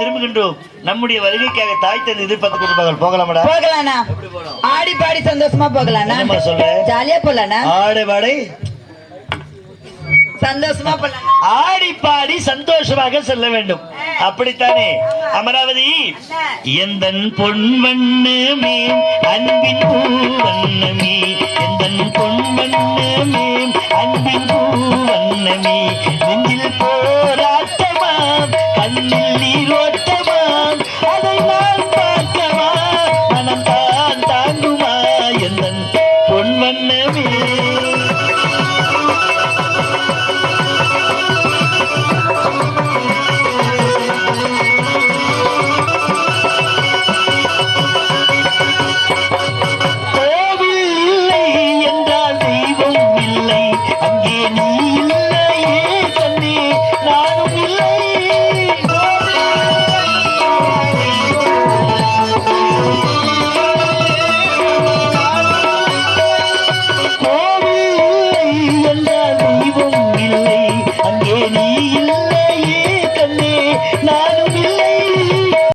திரும்புகின்றோம் நம்முடைய வருகைக்காக தாய் தந்தை எதிர்பார்த்து கொண்டிருப்பார்கள். போகலாமடா? போகலாண்ணா. எப்படி ஆடி பாடி சந்தோஷமா போகலாண்ணா. சொல்ல? ஜாலியா போலாண்ணா. ஆடி பாடி சந்தோஷமா போலாம் ஆடி பாடி சந்தோஷமாக செல்ல வேண்டும். அப்படித்தானே? அமராவதி எந்த பொன்வண்ணமே அன்பின் பூவண்ணமே எந்த பொன்வண்ணமே அன்பின் பூவண்ணமே நெஞ்சில் போராட்டமா கண்ணில் நீ